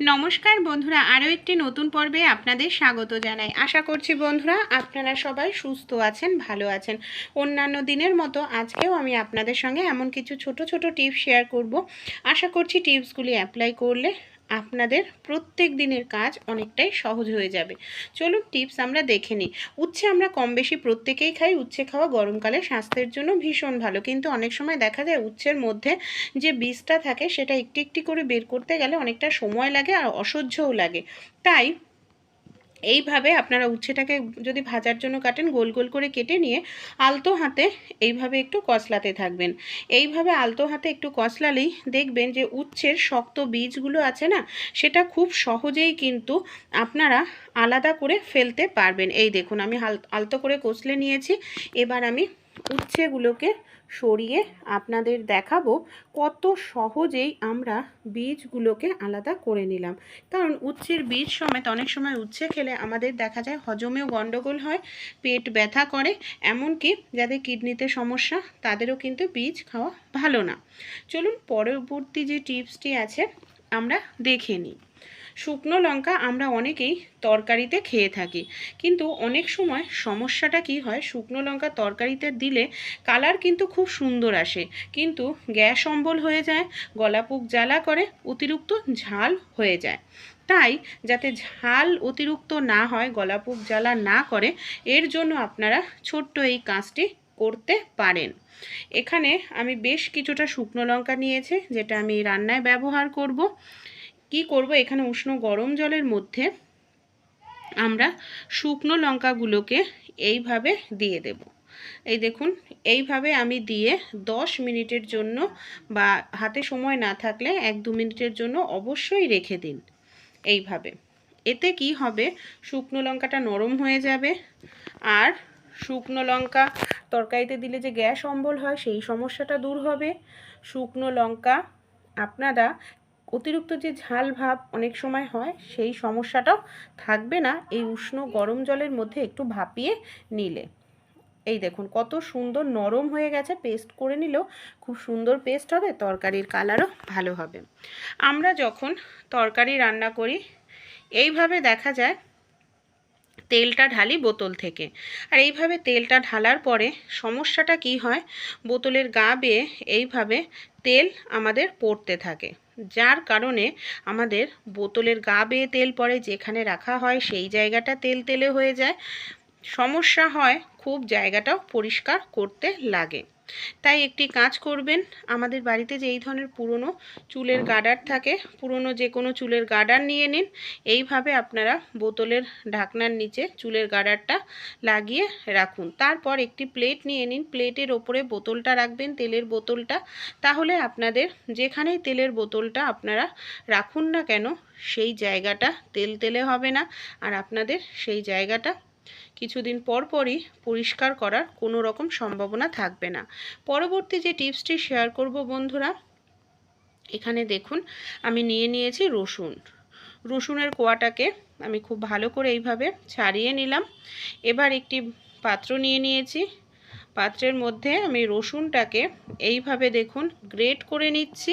নমস্কার বন্ধুরা, আরও একটি নতুন পর্বে আপনাদের স্বাগত জানাই। আশা করছি বন্ধুরা, আপনারা সবাই সুস্থ আছেন, ভালো আছেন। অন্যান্য দিনের মতো আজকেও আমি আপনাদের সঙ্গে এমন কিছু ছোট ছোট টিপস শেয়ার করব। আশা করছি টিপসগুলি অ্যাপ্লাই করলে আপনাদের প্রত্যেক দিনের কাজ অনেকটাই সহজ হয়ে যাবে। চলুন টিপস আমরা দেখে নিই। উচ্ছে আমরা কম বেশি প্রত্যেকেই খাই। উচ্ছে খাওয়া গরমকালে স্বাস্থ্যের জন্য ভীষণ ভালো। কিন্তু অনেক সময় দেখা যায় উচ্ছের মধ্যে যে বীজটা থাকে সেটা একটি একটি করে বের করতে গেলে অনেকটা সময় লাগে আর অসহ্যও লাগে। তাই এইভাবে আপনারা উচ্ছেটাকে যদি ভাজার জন্য কাটেন, গোল গোল করে কেটে নিয়ে আলতো হাতে এইভাবে একটু কসলাতে থাকবেন। এইভাবে আলতো হাতে একটু কসলালেই দেখবেন যে উচ্ছের শক্ত বীজগুলো আছে না, সেটা খুব সহজেই কিন্তু আপনারা আলাদা করে ফেলতে পারবেন। এই দেখুন, আমি আলতো করে কষলে নিয়েছি। এবার আমি উচ্ছেগুলোকে সরিয়ে আপনাদের দেখাবো কত সহজেই আমরা বীজগুলোকে আলাদা করে নিলাম। কারণ উচ্ছের বীজ সমেত অনেক সময় উচ্ছে খেলে আমাদের দেখা যায় হজমেও গণ্ডগোল হয়, পেট ব্যথা করে, এমনকি যাদের কিডনিতে সমস্যা তাদেরও কিন্তু বীজ খাওয়া ভালো না। চলুন পরবর্তী যে টিপসটি আছে, আমরা দেখে নিই। শুকনো লঙ্কা আমরা অনেকেই তরকারিতে খেয়ে থাকি। কিন্তু অনেক সময় সমস্যাটা কি হয়, শুকনো লঙ্কা তরকারিতে দিলে কালার কিন্তু খুব সুন্দর আসে। কিন্তু গ্যাস অম্বল হয়ে যায় গলাপুক জ্বালা করে, অতিরিক্ত ঝাল হয়ে যায়। তাই যাতে ঝাল অতিরিক্ত না হয় গলাপুক জ্বালা না করে, এর জন্য আপনারা ছোট্ট এই কাজটি করতে পারেন। এখানে আমি বেশ কিছুটা শুকনো লঙ্কা নিয়েছি, যেটা আমি রান্নায় ব্যবহার করব। কি করব এখানে উষ্ণ গরম জলের মধ্যে আমরা শুকনো লঙ্কাগুলোকে এইভাবে দিয়ে দেব। এই দেখুন, এইভাবে আমি দিয়ে দশ মিনিটের জন্য বা হাতে সময় না থাকলে এক দু মিনিটের জন্য অবশ্যই রেখে দিন এইভাবে। এতে কি হবে? শুকনো লঙ্কাটা নরম হয়ে যাবে আর শুকনো লঙ্কা তরকারিতে দিলে যে গ্যাস অম্বল হয় সেই সমস্যাটা দূর হবে। শুকনো লঙ্কা আপনারা অতিরিক্ত যে ঝাল ভাব অনেক সময় হয়, সেই সমস্যাটাও থাকবে না। এই উষ্ণ গরম জলের মধ্যে একটু ভাপিয়ে নিলে। এই দেখুন, কত সুন্দর নরম হয়ে গেছে, পেস্ট করে নিলেও খুব সুন্দর পেস্ট হবে, তরকারির কালারও ভালো হবে। আমরা যখন তরকারি রান্না করি, এইভাবে দেখা যায় তেলটা ঢালি বোতল থেকে। আর এইভাবে তেলটা ঢালার পরে সমস্যাটা কি হয়? বোতলের গা বেয়ে এইভাবে তেল আমাদের পড়তে থাকে। যার কারণে আমাদের বোতলের গা বেয়ে তেল পড়ে, যেখানে রাখা হয় সেই জায়গাটা তেল তেলে হয়ে যায়। সমস্যা হয়, খুব জায়গাটাও পরিষ্কার করতে লাগে। তাই একটি কাজ করবেন, আমাদের বাড়িতে যে এই ধরনের পুরনো চুলের গার্ডার থাকে, পুরনো যে কোনো চুলের গার্ডার নিয়ে নিন, এইভাবে আপনারা বোতলের ঢাকনার নিচে চুলের গার্ডারটা লাগিয়ে রাখুন। তারপর একটি প্লেট নিয়ে নিন, প্লেটের ওপরে বোতলটা রাখবেন, তেলের বোতলটা, তাহলে আপনাদের যেখানেই তেলের বোতলটা আপনারা রাখুন না কেন, সেই জায়গাটা তেল তেলে হবে না, আর আপনাদের সেই জায়গাটা কিছুদিন পর পরই পরিষ্কার করার কোনো রকম সম্ভাবনা থাকবে না। পরবর্তী যে টিপসটি শেয়ার করব বন্ধুরা, এখানে দেখুন, আমি নিয়ে নিয়েছি রসুন। রসুনের কোয়াটাকে আমি খুব ভালো করে এইভাবে ছাড়িয়ে নিলাম। এবার একটি পাত্র নিয়ে নিয়েছি। পাত্রের মধ্যে আমি রসুনটাকে এইভাবে দেখুন, গ্রেট করে নিচ্ছি।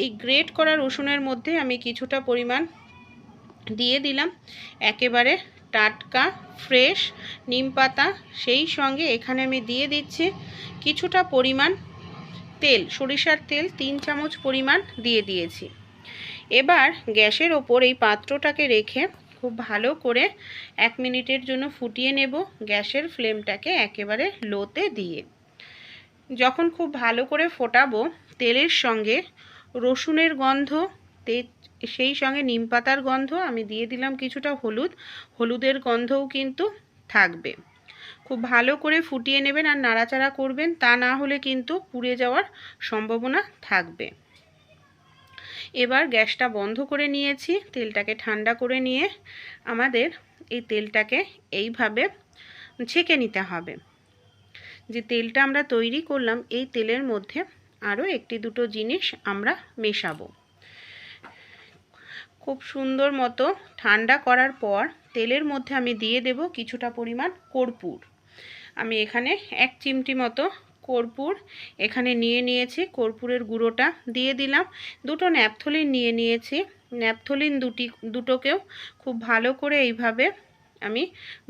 এই গ্রেট করা রসুনের মধ্যে আমি কিছুটা পরিমাণ দিয়ে দিলাম। একেবারে টাটকা, ফ্রেশ, নিম পাতা, সেই সঙ্গে এখানে আমি দিয়ে দিচ্ছি কিছুটা পরিমাণ তেল, সরিষার তেল, তিন চামচ পরিমাণ দিয়ে দিয়েছি। এবার গ্যাসের ওপর এই পাত্রটাকে রেখে খুব ভালো করে এক মিনিটের জন্য ফুটিয়ে নেব গ্যাসের ফ্লেমটাকে একেবারে লোতে দিয়ে। যখন খুব ভালো করে ফোটাবো, তেলের সঙ্গে রসুনের গন্ধ সেই সঙ্গে নিম পাতার গন্ধ, আমি দিয়ে দিলাম কিছুটা হলুদ। হলুদের গন্ধও কিন্তু থাকবে। খুব ভালো করে ফুটিয়ে নেবেন আর নাড়াচাড়া করবেন, তা না হলে কিন্তু পুড়ে যাওয়ার সম্ভাবনা থাকবে। এবার গ্যাসটা বন্ধ করে নিয়েছি, তেলটাকে ঠান্ডা করে নিয়ে আমাদের এই তেলটাকে এইভাবে ছেঁকে নিতে হবে। যে তেলটা আমরা তৈরি করলাম, এই তেলের মধ্যে আরও একটি দুটো জিনিস আমরা মেশাবো। খুব সুন্দর মতো ঠান্ডা করার পর তেলের মধ্যে আমি দিয়ে দেব কিছুটা পরিমাণ কর্পূর। আমি এখানে এক চিমটি মতো কর্পূর এখানে নিয়ে নিয়েছি, কর্পূরের গুঁড়োটা দিয়ে দিলাম। দুটো ন্যাপথলিন নিয়ে নিয়েছি। ন্যাপথলিন দুটি, দুটোকেও খুব ভালো করে এইভাবে আমি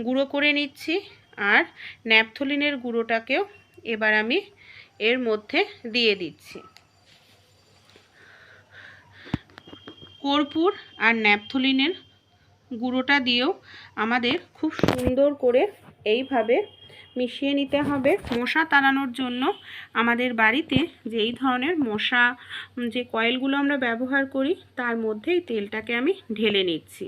গুঁড়ো করে নিচ্ছি আর ন্যাপথলিনের গুঁড়োটাকেও এবার আমি এর মধ্যে দিয়ে দিচ্ছি। কর্পূর আর ন্যাপথলিনের গুঁড়োটা দিয়েও আমাদের খুব সুন্দর করে এইভাবে মিশিয়ে নিতে হবে। মশা তাড়ানোর জন্য আমাদের বাড়িতে যেই ধরনের মশা, যে কয়েলগুলো আমরা ব্যবহার করি, তার মধ্যেই তেলটাকে আমি ঢেলে নিচ্ছি।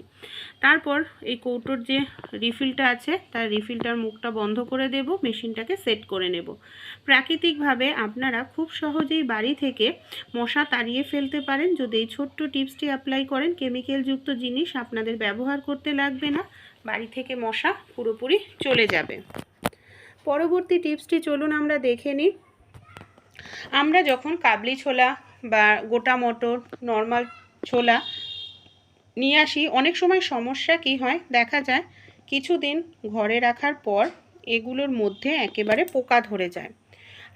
তারপর এই কৌটোর যে রিফিলটা আছে, তার রিফিলটার মুখটা বন্ধ করে দেব, মেশিনটাকে সেট করে নেব। প্রাকৃতিকভাবে আপনারা খুব সহজেই বাড়ি থেকে মশা তাড়িয়ে ফেলতে পারেন। যদি এই ছোট্ট টিপসটি অ্যাপ্লাই করেন কেমিক্যালযুক্ত জিনিস আপনাদের ব্যবহার করতে লাগবে না। বাড়ি থেকে মশা পুরোপুরি চলে যাবে। পরবর্তী টিপসটি চলুন আমরা দেখে নিই। আমরা যখন কাবলি ছোলা বা গোটা মটর, নর্মাল ছোলা নিয়ে আসি, অনেক সময় সমস্যা কি হয়? দেখা যায় কিছুদিন ঘরে রাখার পর এগুলোর মধ্যে একেবারে পোকা ধরে যায়।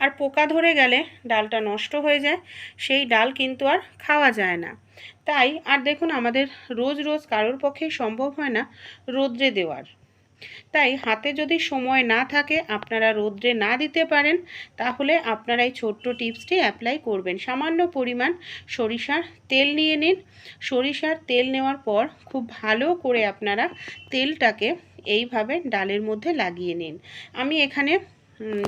আর পোকা ধরে গেলে ডালটা নষ্ট হয়ে যায়, সেই ডাল কিন্তু আর খাওয়া যায় না। তাই, আর দেখুন আমাদের রোজ রোজ কারোর পক্ষে সম্ভব হয় না রোদ্রে দেওয়ার। তাই হাতে যদি সময় না থাকে আপনারা রোদ্রে না দিতে পারেন, তাহলে আপনারা এই ছোট্ট টিপসটি অ্যাপ্লাই করবেন। সামান্য পরিমাণ সরিষার তেল নিয়ে নিন। সরিষার তেল নেওয়ার পর খুব ভালো করে আপনারা তেলটাকে এইভাবে ডালের মধ্যে লাগিয়ে নিন। আমি এখানে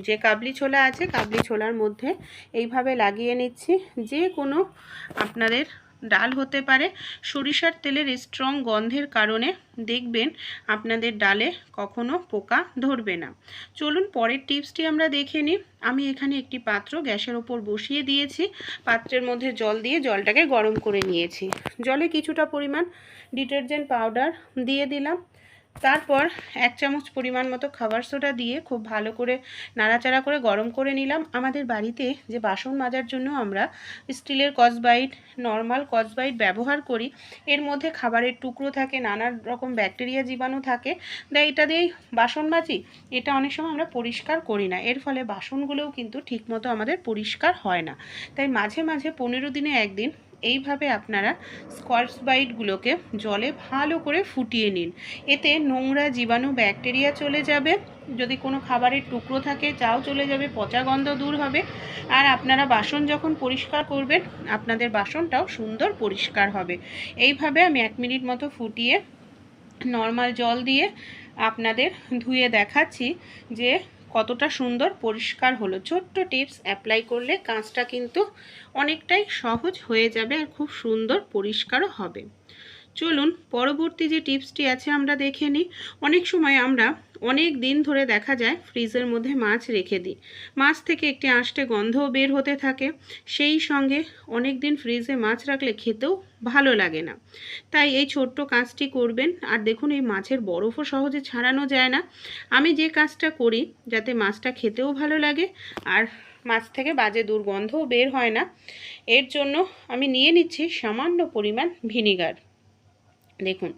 যে কাবলি ছোলা আছে, কাবলি ছোলার মধ্যে এইভাবে লাগিয়ে নিচ্ছি। যে কোনো আপনাদের ডাল হতে পারে। সরিষার তেলের স্ট্রং গন্ধের কারণে দেখবেন আপনাদের ডালে কখনো পোকা ধরবে না। চলুন পরের টিপসটি আমরা দেখে নিই। আমি এখানে একটি পাত্র গ্যাসের ওপর বসিয়ে দিয়েছি। পাত্রের মধ্যে জল দিয়ে জলটাকে গরম করে নিয়েছি। জলে কিছুটা পরিমাণ ডিটারজেন্ট পাউডার দিয়ে দিলাম। তারপর এক চামচ পরিমাণ মতো খাবার সোডা দিয়ে খুব ভালো করে নাড়াচাড়া করে গরম করে নিলাম। আমাদের বাড়িতে যে বাসন মাজার জন্য আমরা স্টিলের কসবাইট, নর্মাল কসবাইট ব্যবহার করি, এর মধ্যে খাবারের টুকরো থাকে নানা রকম ব্যাকটেরিয়া জীবাণু থাকে, তাই এটা দিয়েই বাসন মাজি। এটা অনেক সময় আমরা পরিষ্কার করি না, এর ফলে বাসনগুলোও কিন্তু ঠিকমতো আমাদের পরিষ্কার হয় না। তাই মাঝে মাঝে পনেরো দিনে একদিন এইভাবে আপনারা স্কচ বাইটগুলোকে জলে ভালো করে ফুটিয়ে নিন। এতে নোংরা জীবাণু ব্যাকটেরিয়া চলে যাবে, যদি কোনো খাবারের টুকরো থাকে চাও চলে যাবে, পচা গন্ধ দূর হবে। আর আপনারা বাসন যখন পরিষ্কার করবেন, আপনাদের বাসনটাও সুন্দর পরিষ্কার হবে। এইভাবে আমি এক মিনিট মতো ফুটিয়ে নর্মাল জল দিয়ে আপনাদের ধুয়ে দেখাচ্ছি যে কতটা সুন্দর, পরিষ্কার হলো। ছোট্ট টিপস অ্যাপ্লাই করলে কাজটা কিন্তু অনেকটাই সহজ হয়ে যাবে আর খুব সুন্দর, পরিষ্কারও হবে। চলুন পরবর্তী যে টিপসটি আছে আমরা দেখে নিই। অনেক সময় আমরা অনেক দিন ধরে দেখা যায় ফ্রিজের মধ্যে মাছ রেখে দিই। মাছ থেকে একটি আঁশটে গন্ধও বের হতে থাকে। সেই সঙ্গে অনেক দিন ফ্রিজে মাছ রাখলে খেতেও ভালো লাগে না। তাই এই ছোট্ট কাজটি করবেন। আর দেখুন, এই মাছের বরফও সহজে ছাড়ানো যায় না। আমি যে কাজটা করি যাতে মাছটা খেতেও ভালো লাগে আর মাছ থেকে বাজে দুর্গন্ধও বের হয় না, এর জন্য আমি নিয়ে নিচ্ছি সামান্য পরিমাণ ভিনিগার। দেখুন,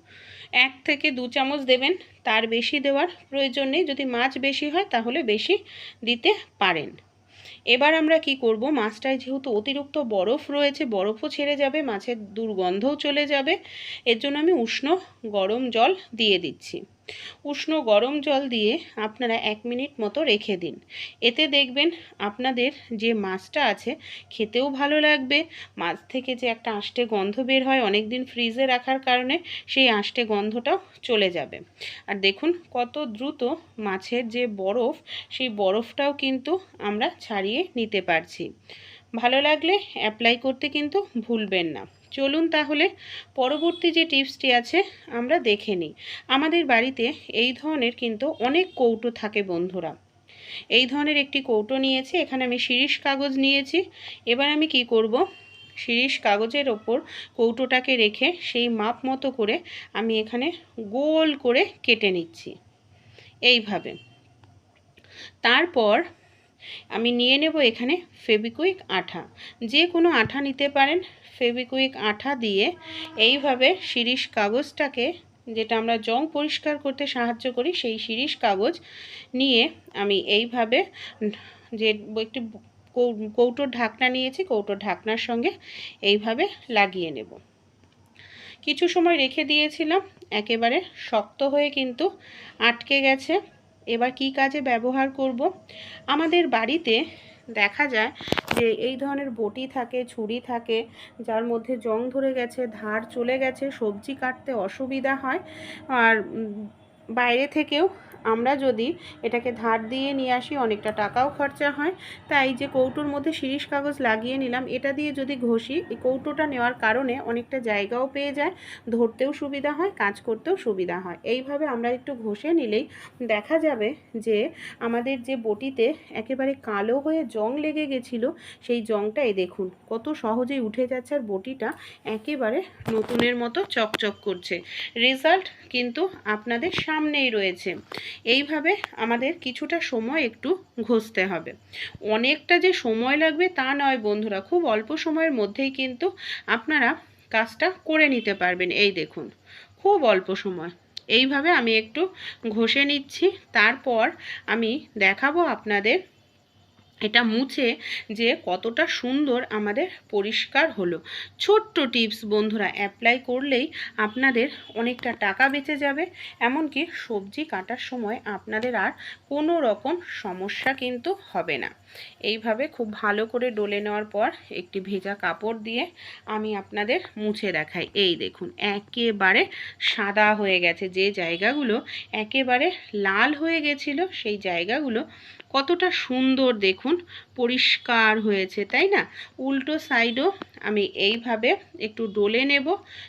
এক থেকে দু চামচ দেবেন, তার বেশি দেওয়ার প্রয়োজন নেই। যদি মাছ বেশি হয়, তাহলে বেশি দিতে পারেন। এবার আমরা কি করব? মাছটায় যেহেতু অতিরিক্ত বরফ রয়েছে, বরফও ছেড়ে যাবে, মাছের দুর্গন্ধও চলে যাবে। এর জন্য আমি উষ্ণ গরম জল দিয়ে দিচ্ছি। উষ্ণ গরম জল দিয়ে আপনারা এক মিনিট মতো রেখে দিন। এতে দেখবেন আপনাদের যে মাছটা আছে, খেতেও ভালো লাগবে। মাছ থেকে যে একটা আষ্টে গন্ধ বের হয় অনেক দিন ফ্রিজে রাখার কারণে সেই আষ্টে গন্ধটাও চলে যাবে। আর দেখুন কত দ্রুত মাছের যে বরফ, সেই বরফটাও কিন্তু আমরা ছাড়িয়ে নিতে পারছি। ভালো লাগলে অ্যাপ্লাই করতে কিন্তু ভুলবেন না। চলুন তাহলে পরবর্তী যে টিপসটি আছে, আমরা দেখে নিই। আমাদের বাড়িতে এই ধরনের কিন্তু অনেক কৌটো থাকে বন্ধুরা। এই ধরনের একটি কৌটো নিয়েছি, এখানে আমি শিরিষ কাগজ নিয়েছি। এবার আমি কি করব? শিরিষ কাগজের ওপর কৌটোটাকে রেখে সেই মাপ মতো করে আমি এখানে গোল করে কেটে নিচ্ছি। এইভাবে। তারপর আমি নিয়ে নেব এখানে ফেবিকুইক আঠা। যে কোনো আঠা নিতে পারেন ফেবিকুইক আঠা দিয়ে। এইভাবে শিরিষ কাগজটাকে, যেটা আমরা জং পরিষ্কার করতে সাহায্য করি, সেই শিরিষ কাগজ নিয়ে আমি এইভাবে যে একটি কৌটোর ঢাকনা নিয়েছি, কৌটোর ঢাকনার সঙ্গে এইভাবে লাগিয়ে নেব। কিছু সময় রেখে দিয়েছিলাম, একেবারে শক্ত হয়ে কিন্তু আটকে গেছে। এবার কি কাজে ব্যবহার করব? আমাদের বাড়িতে দেখা যায় যে এই ধরনের বটি থাকে, ছুরি থাকে, যার মধ্যে জং ধরে গেছে, ধার চলে গেছে, সবজি কাটতে অসুবিধা হয়। আর বাইরে থেকেও আমরা যদি এটাকে ধার দিয়ে নিয়ে আসি, অনেকটা টাকাও খরচা হয়। তাই যে কৌটোর মধ্যে শিরিষ কাগজ লাগিয়ে নিলাম, এটা দিয়ে যদি ঘষি, এই কৌটোটা নেওয়ার কারণে অনেকটা জায়গাও পেয়ে যায়, ধরতেও সুবিধা হয়, কাজ করতেও সুবিধা হয়। এইভাবে আমরা একটু ঘষে নিলেই দেখা যাবে যে আমাদের যে বটিতে একেবারে কালো হয়ে জং লেগে গেছিল, সেই জংটা এই দেখুন, কত সহজেই উঠে যাচ্ছে আর বটিটা একেবারে নতুনের মতো চকচক করছে। রেজাল্ট কিন্তু আপনাদের সামনেই রয়েছে। এইভাবে আমাদের কিছুটা সময় একটু ঘষতে হবে। অনেকটা যে সময় লাগবে তা নয় বন্ধুরা, খুব অল্প সময়ের মধ্যেই কিন্তু আপনারা কাজটা করে নিতে পারবেন। এই দেখুন, খুব অল্প সময়। এইভাবে আমি একটু ঘষে নিচ্ছি, তারপর আমি দেখাবো আপনাদের এটা মুছে যে কতটা সুন্দর আমাদের পরিষ্কার হলো। ছোট্ট টিপস বন্ধুরা অ্যাপ্লাই করলেই আপনাদের অনেকটা টাকা বেঁচে যাবে। এমনকি সবজি কাটার সময় আপনাদের আর কোনো রকম সমস্যা কিন্তু হবে না। এইভাবে খুব ভালো করে ডলে নেওয়ার পর একটি ভেজা কাপড় দিয়ে আমি আপনাদের মুছে দেখাই। এই দেখুন, একেবারে সাদা হয়ে গেছে। যে জায়গাগুলো একেবারে লাল হয়ে গেছিল, সেই জায়গাগুলো কতটা সুন্দর দেখুন, পরিষ্কার হয়েছে, তাই না? উল্টো সাইডও আমি এইভাবে একটু ডলে নেব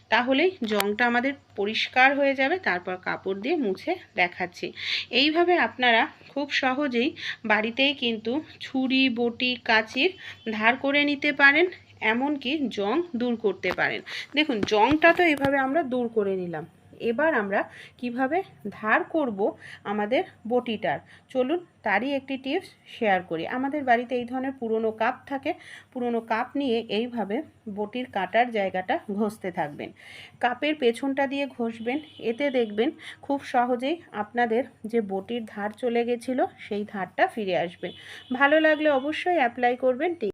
তাহলেই জংটা আমাদের পরিষ্কার হয়ে যাবে, তারপর কাপড় দিয়ে মুছে দেখাচ্ছি। এইভাবে আপনারা খুব সহজেই বাড়িতেই কিন্তু ছুরি, বটি, কাচির ধার করে নিতে পারেন, এমনকি জং দূর করতে পারেন। দেখুন, জংটা তো এভাবে আমরা দূর করে নিলাম। এবার আমরা কীভাবে ধার করব আমাদের বটিটার? চলুন তারই একটি টিপস শেয়ার করি। আমাদের বাড়িতে এই ধরনের পুরনো কাপ থাকে। পুরনো কাপ নিয়ে এইভাবে বটির কাটার জায়গাটা ঘষতে থাকবেন। কাপের পেছনটা দিয়ে ঘষবেন। এতে দেখবেন খুব সহজেই আপনাদের যে বটির ধার চলে গেছিল, সেই ধারটা ফিরে আসবে। ভালো লাগলে অবশ্যই অ্যাপ্লাই করবেন।